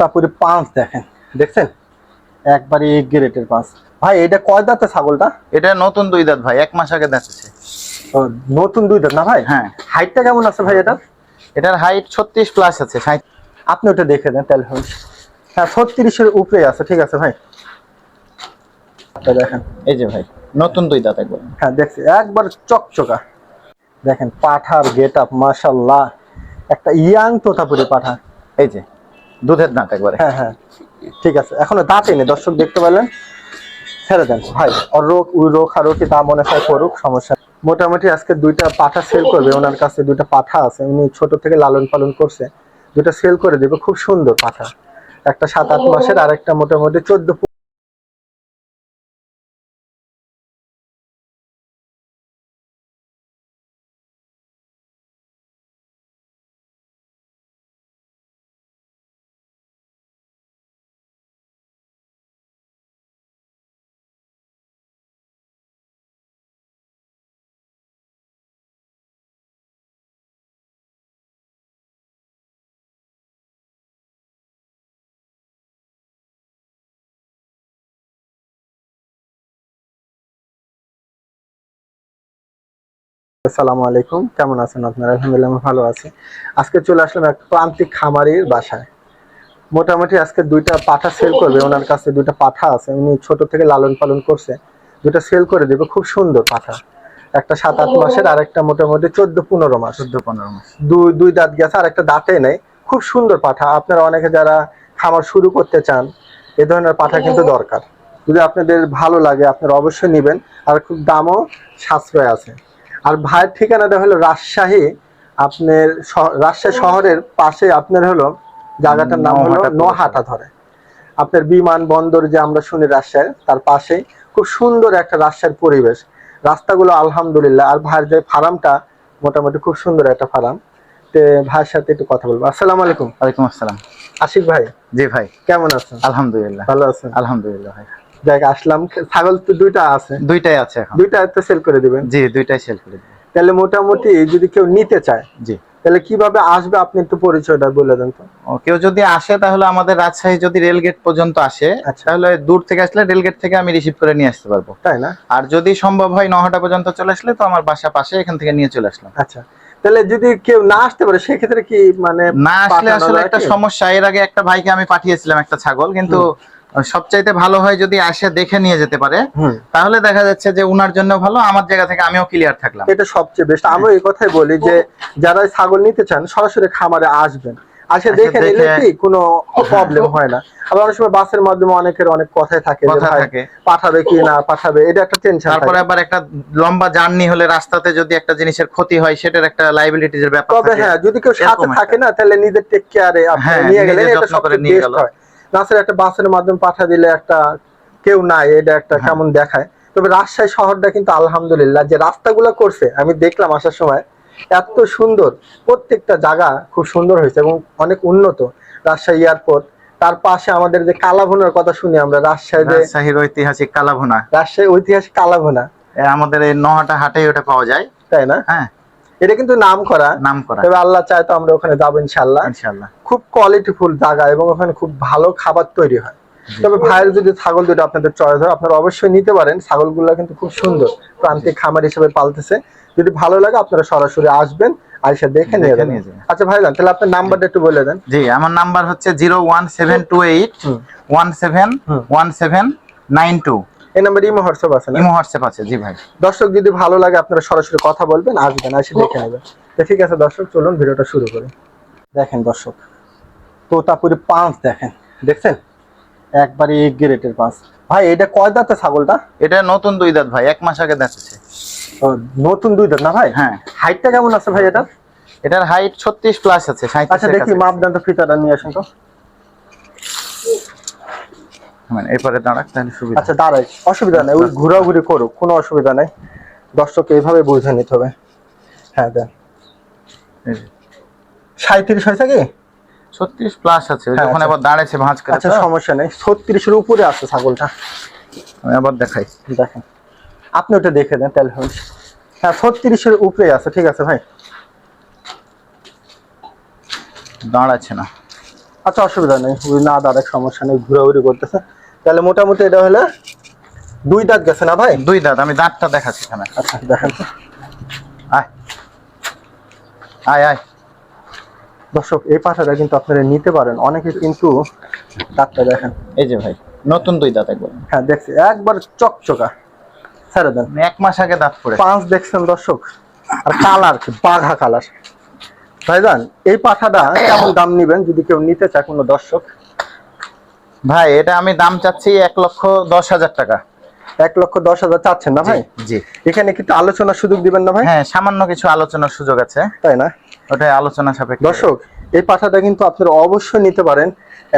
তারপরে পাঁচ দেখেন দেখছেন? একবারে এক গ্রেটের পাঁচ। ভাই এটা কয় দাঁতে ছাগলটা? এটা নতুন দুই দাঁত ভাই এক মাস আগে দাঁতেছে নতুন দুই দাঁত না ভাই? হ্যাঁ। হাইটটা কেমন আছে ভাই এটা এটার হাইট ছত্রিশ প্লাস আছে আপনি ওটা দেখে দেন তাহলে হ্যাঁ ছত্রিশের উপরে আছে ঠিক আছে ভাই? দেখেন। এই যে ভাই নতুন দুই দাঁত একবার। হ্যাঁ দেখছি। একবার চকচকা। দেখেন পাঠার গেট আপ মাসাল্লাহ একটা ইয়াং তোতাপুরি পাঠা। এই যে। দুধের দাঁত একবারে। হ্যাঁ হ্যাঁ। ঠিক আছে এখনও দাঁত এনে দর্শক দেখতে পেলেন ছেড়ে দেন ভাই ওর রোগ ওই রোগ আর কি দাম মনে হয় করুক সমস্যা মোটামুটি আজকে দুইটা পাঠা সেল করবে ওনার কাছে দুইটা পাঠা আছে উনি ছোট থেকে লালন পালন করছে। দুটা সেল করে দেবে খুব সুন্দর পাঠা। একটা সাত আট মাসের আর একটা মোটামুটি চোদ্দ আসসালামু আলাইকুম। কেমন আছেন আপনারা? আলহামদুলিল্লাহ আমি ভালো আছি। আজকে চলে আসলাম এক প্রান্তিক খামারির বাসায়। মোটামুটি আজকে দুইটা পাঠা সেল করবে। ওনার কাছে দুইটা পাঠা আছে। উনি ছোট থেকে লালন পালন করছে। দুইটা সেল করে দেবে। খুব সুন্দর পাঠা। একটা সাত আট মাসের আর একটা মোটামুটি চোদ্দ পনেরো মাস। চোদ্দ পনেরো মাস। দুই দুই দাঁত গেছে আর একটা দাঁতে নেই। খুব সুন্দর পাঠা। আপনারা অনেকে যারা খামার শুরু করতে চান এ ধরনের পাঠা কিন্তু দরকার। যদি আপনাদের ভালো লাগে আপনারা অবশ্যই নেবেন। আর খুব দামও সাশ্রয় আছে। আর ভাইয়ের ঠিকানাটা হলো রাজশাহী আপনার রাজশাহী শহরের পাশে আপনার হলো জায়গাটার নাম হলো নহাটা ধরে। আপনার বিমান বন্দর যে আমরা শুনি রাজশাহী তার পাশেই খুব সুন্দর একটা রাজশাহীর পরিবেশ। রাস্তাগুলো আলহামদুলিল্লাহ। আর ভাইয়ের যে ফার্মটা মোটামুটি খুব সুন্দর একটা ফার্ম। তে ভাইয়ের সাথে একটু কথা বলব। আসসালামু আলাইকুম। ওয়ালাইকুম আসসালাম। আশিক ভাই। জি ভাই। কেমন আছেন? আলহামদুলিল্লাহ। ভালো আছেন? আলহামদুলিল্লাহ ভাই। দেখ আসলাম। ছাগল তো দুইটা আছে। দুইটাই আছে এখন। দুইটা তো সেল করে দিবেন। জি দুইটাই সেল করে দিন তাহলে মোটামুটি যদি কেউ নিতে চায় জি। তাহলে কীভাবে আসবে? আপনি একটু পরিচয়টা বলে দেন তো। কেউ যদি আসে তাহলে আমাদের রাজশাহী যদি রেলগেট পর্যন্ত আসে আচ্ছা। তাহলে দূর থেকে আসলে রেলগেট থেকে আমি রিসিভ করে নিয়ে আসতে পারব। তাই না? আর যদি সম্ভব হয় নহাটা পর্যন্ত চলে আসলে তো আমার বাসা পাশে এখান থেকে নিয়ে চলে আসলাম। আচ্ছা। তাহলে যদি কেউ না আসতে পারে সেক্ষেত্রে কি মানে না আসলে আসলে একটা সমস্যা। এর আগে একটা ভাইকে আমি পাঠিয়েছিলাম একটা ছাগল কিন্তু সবচাইতে ভালো হয় যদি আসে দেখে নিয়ে যেতে পারে তাহলে দেখা যাচ্ছে যে উনার জন্য ভালো আমার জায়গা থেকে আমিও ক্লিয়ার থাকলাম। এটা সবচেয়ে বেস্ট আমরা এই কথাই বলি যে যারা ছাগল নিতে চান সরাসরি খামারে আসবেন। আসে দেখে নিলে কি কোনো প্রবলেম হয় না। আবার অনেক সময় বাসের মাধ্যমে অনেকের অনেক কথাই থাকে পাঠাবে কি না পাঠাবে এটা একটা টেনশন তারপরে আবার একটা লম্বা জার্নি হলে রাস্তাতে যদি একটা জিনিসের ক্ষতি হয় সেটার একটা লাইবিলিটির ব্যাপার তবে হ্যাঁ যদি কেউ সাথে থাকে না তাহলে নিজের টেক কেয়ারে আপনি হ্যাঁ, নিয়ে গেলেন এটা সবচেয়ে নিয়ে বেস্ট হয়। নাসের একটা বাসের মাধ্যমে পাঠা দিলে একটা কেউ নাই এটা একটা হ্যাঁ। কেমন দেখায়। তবে রাজশাহী শহরটা কিন্তু আলহামদুলিল্লাহ যে রাস্তাগুলো করছে আমি দেখলাম আসার সময় এত সুন্দর প্রত্যেকটা জায়গা খুব সুন্দর হয়েছে এবং অনেক উন্নত। রাজশাহী এয়ারপোর্ট তার পাশে আমাদের যে কালাভোনার কথা শুনি আমরা রাজশাহী রাজশাহীর ঐতিহাসিক কালাভোনা। রাজশাহী ঐতিহাসিক কালাভোনা। আমাদের এই নহাটা হাটে ওটা পাওয়া যায়। তাই না? হ্যাঁ। এটা কিন্তু নাম করা নাম করা তবে আল্লাহ চায় তো আমরা ওখানে যাব ইনশাল্লাহ ইনশাআল্লাহ। খুব কোয়ালিটিফুল জায়গা এবং ওখানে খুব ভালো খাবার তৈরি হয়। তবে ভাইয়ের যদি ছাগল দুটো আপনাদের চয়েস হয় আপনারা অবশ্যই নিতে পারেন। ছাগলগুলো কিন্তু খুব সুন্দর। প্রান্তিক খামার হিসেবে পালতেছে। যদি ভালো লাগে আপনারা সরাসরি আসবেন আইসা দেখে নিয়ে যাবেন। আচ্ছা ভাই তাহলে আপনার নাম্বারটা একটু বলে দেন। জি আমার নাম্বার হচ্ছে zero one seven two eight one seven one seven nine two. এই নাম্বারে ইমো হোয়াটসঅ্যাপ আছে না? ইমো হোয়াটসঅ্যাপ আছে জি ভাই। দর্শক যদি ভালো লাগে আপনারা সরাসরি কথা বলবেন আসবেন এসে দেখে নেবেন। তো ঠিক আছে দর্শক চলুন ভিডিওটা শুরু করি। দেখেন দর্শক তোতাপুরি পাঁচ দেখেন দেখছেন? একবারে এক গ্রেটের পাঁচ। ভাই এটা কয় দাঁতে ছাগলটা? এটা নতুন দুই দাঁত ভাই এক মাস আগে দাঁতেছে নতুন দুই দাঁত না ভাই? হ্যাঁ। হাইটটা কেমন আছে ভাই এটা? এটার হাইট ছত্রিশ প্লাস আছে আচ্ছা দেখি মাপদানটা ফিতাটা নিয়ে আসুন তো। মানে এরপরে দাঁড়াক তাহলে সুবিধা। আচ্ছা দাঁড়াই অসুবিধা নেই ওই ঘোরাঘুরি করুক কোনো অসুবিধা নেই। দর্শক এইভাবে বুঝে নিতে হবে। হ্যাঁ দেন। সাঁত্রিশ হয়েছে কি? ছত্রিশ প্লাস আছে হ্যাঁ, যখন আচ্ছা। আবার দাঁড়াচ্ছে ভাঁজ করে আচ্ছা সমস্যা নেই। ছত্রিশের উপরে আছে ছাগলটা। আমি আবার দেখাই। দেখেন। আপনি ওটা দেখে দেন তাহলে হবে। হ্যাঁ ছত্রিশের উপরে আছে ঠিক আছে ভাই? দাঁড়াচ্ছে না। আচ্ছা অসুবিধা নেই। না দাঁড়াক সমস্যা নেই ঘোরাঘুরি করতেছে। তাহলে মোটামুটি এটা হলে দুই দাঁত গেছে না ভাই? দুই দাঁত আমি দাঁতটা দেখাচ্ছি এখানে। আচ্ছা দেখেন। আয়। আয় আয়। দর্শক এই পাঠাটা কিন্তু আপনারা নিতে পারেন। অনেকে কিন্তু দাঁতটা দেখেন। এই যে ভাই নতুন দুই দাঁত একবার। হ্যাঁ দেখছি। একবার চকচকা। ছেড়ে দেন। এক মাস আগে দাঁত পড়ে পাঁচ দেখছেন দর্শক। আর কালার কি? বাঘা কালার। ভাইজান এই পাঠাটা কেমন দাম নিবেন যদি কেউ নিতে চায় কোনো দর্শক? ভাই এটা আমি দাম চাচ্ছি এক লক্ষ দশ হাজার টাকা। এক লক্ষ দশ হাজার চাচ্ছেন না ভাই? জি। এখানে কিন্তু আলোচনার সুযোগ দিবেন না ভাই? হ্যাঁ সামান্য কিছু আলোচনার সুযোগ আছে। তাই না? ওটাই আলোচনা সাপেক্ষে। দর্শক এই পাঠাটা কিন্তু আপনারা অবশ্যই নিতে পারেন।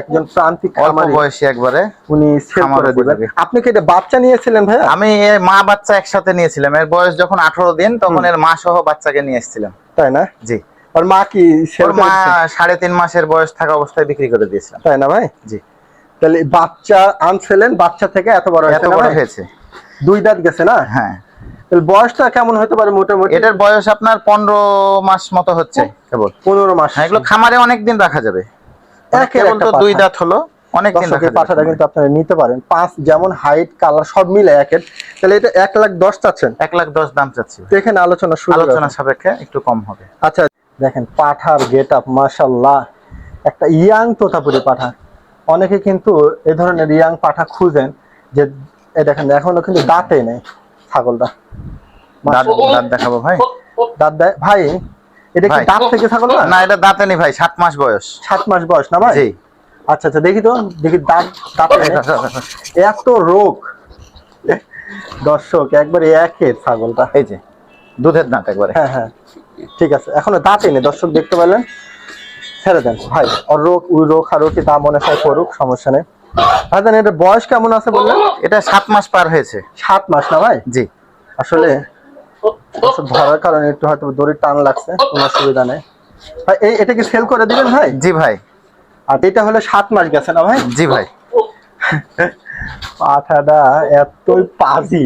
একজন প্রান্তিক খামারি বয়সী একবারে উনি সেল করে দিবেন। আপনি কি এটা বাচ্চা নিয়েছিলেন ভাই আমি এর মা বাচ্চা একসাথে নিয়েছিলাম। এর বয়স যখন আঠারো দিন তখন এর মা সহ বাচ্চাকে নিয়ে এসেছিলাম। তাই না? জি। আর মা কি ওর মা সাড়ে তিন মাসের বয়স থাকা অবস্থায় বিক্রি করে দিয়েছিলাম। তাই না ভাই? জি। তাহলে বাচ্চা আনছিলেন বাচ্চা থেকে এত বড় এত বড় হয়েছে। দুই দাঁত গেছে না? হ্যাঁ। তাহলে বয়সটা কেমন হতে পারে মোটামুটি? এটার বয়স আপনার পনেরো মাস মতো হচ্ছে কেবল। পনেরো মাস। হ্যাঁ এগুলো খামারে অনেক দিন রাখা যাবে। কেবল তো দুই দাঁত হলো অনেক দিন রাখা পাঠাটা কিন্তু আপনারা নিতে পারেন। পাঁচ যেমন হাইট কালার সব মিলে একের। তাহলে এটা এক লাখ দশ চাচ্ছেন? এক লাখ দশ দাম চাচ্ছি। এখানে আলোচনা শুরু আলোচনা সাপেক্ষে একটু কম হবে। আচ্ছা। দেখেন পাঠার গেট আপ মাসাল্লাহ একটা ইয়াং তোতাপুরি পাঠা। অনেকে কিন্তু এ ধরনের ইয়াং পাঠা খুঁজেন যে এ দেখেন এখনও কিন্তু দাঁতে নেই ছাগলটা। দাঁত দেখাবো ভাই? দাঁত ভাই এটা কি দাঁত থেকে ছাগল না? না এটা দাঁতে নেই ভাই সাত মাস বয়স। সাত মাস বয়স না ভাই? জি। আচ্ছা আচ্ছা দেখি তো দেখি দাঁত দাঁত এত রোগ। দর্শক একবারে একের ছাগলটা। এই যে দুধের দাঁত একবারে। হ্যাঁ হ্যাঁ। ঠিক আছে এখনও দাঁতে নেই দর্শক দেখতে পেলেন। ছেড়ে দেন ভাই ওর রোগ ওই রোগ আর কি দাম মনে হয় করুক সমস্যা নেই। ভাইজান এটা বয়স কেমন আছে বললেন? এটা সাত মাস পার হয়েছে। সাত মাস না ভাই? জি। আসলে ধরার কারণে একটু হয়তো দড়ির টান লাগছে কোনো অসুবিধা নেই। ভাই এই এটা কি সেল করে দিবেন ভাই? জি ভাই। আর এটা হলো সাত মাস গেছে না ভাই? জি ভাই। পাঠাটা এতই পাজি।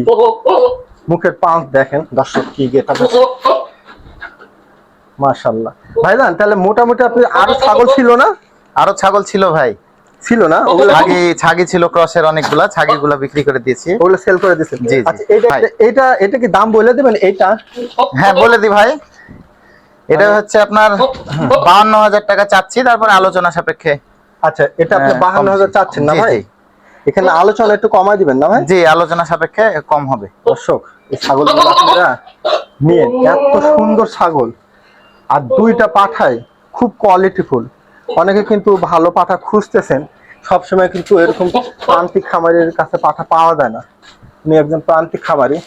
মুখের পাঁচ দেখেন দর্শক কি গেটা মাশাল্লাহ ভাইজান তাহলে মোটামুটি আপনি আরও ছাগল ছিল না? আরও ছাগল ছিল ভাই। ছিল না? ওগুলো ছাগি ছাগি ছিল ক্রসের অনেকগুলা ছাগিগুলা বিক্রি করে দিয়েছি। ওগুলো সেল করে দিচ্ছেন জি। আচ্ছা এটা এটা এটা কি দাম বলে দিবেন? এইটা? হ্যাঁ বলে দি ভাই। এটা হচ্ছে আপনার বাহান্ন হাজার টাকা চাচ্ছি তারপর আলোচনা সাপেক্ষে। আচ্ছা এটা আপনি হ্যাঁ, বাহান্ন কম হাজার জি। চাচ্ছেন না ভাই? এখানে আলোচনা একটু কমাই দিবেন না ভাই? জি আলোচনা সাপেক্ষে কম হবে। দর্শক এই ছাগলগুলো আপনারা নিয়ে এত সুন্দর ছাগল। আর দুইটা পাঠায় খুব কোয়ালিটিফুল অনেকে কিন্তু ভালো পাঠা খুঁজতেছেন সবসময় কিন্তু এরকম প্রান্তিক খামারের কাছে পাঠা পাওয়া যায় না। উনি একজন প্রান্তিক খামারি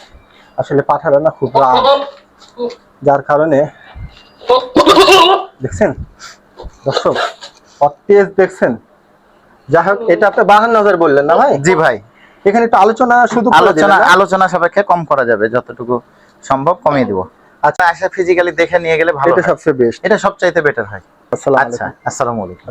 আসলে পাঠাটা না খুব রাগ। যার কারণে দেখছেন? দর্শক অতেজ দেখছেন? যাই হোক এটা আপনি বাহান্ন হাজার বললেন না ভাই? জি ভাই। এখানে একটু আলোচনা শুধু আলোচনা আলোচনা সাপেক্ষে কম করা যাবে যতটুকু সম্ভব কমিয়ে দিব। আচ্ছা আসা ফিজিক্যালি দেখে নিয়ে গেলে ভালো এটা সবচেয়ে বেস্ট এটা সবচাইতে বেটার হয়। আসসালামু আচ্ছা আসসালামু আলাইকুম।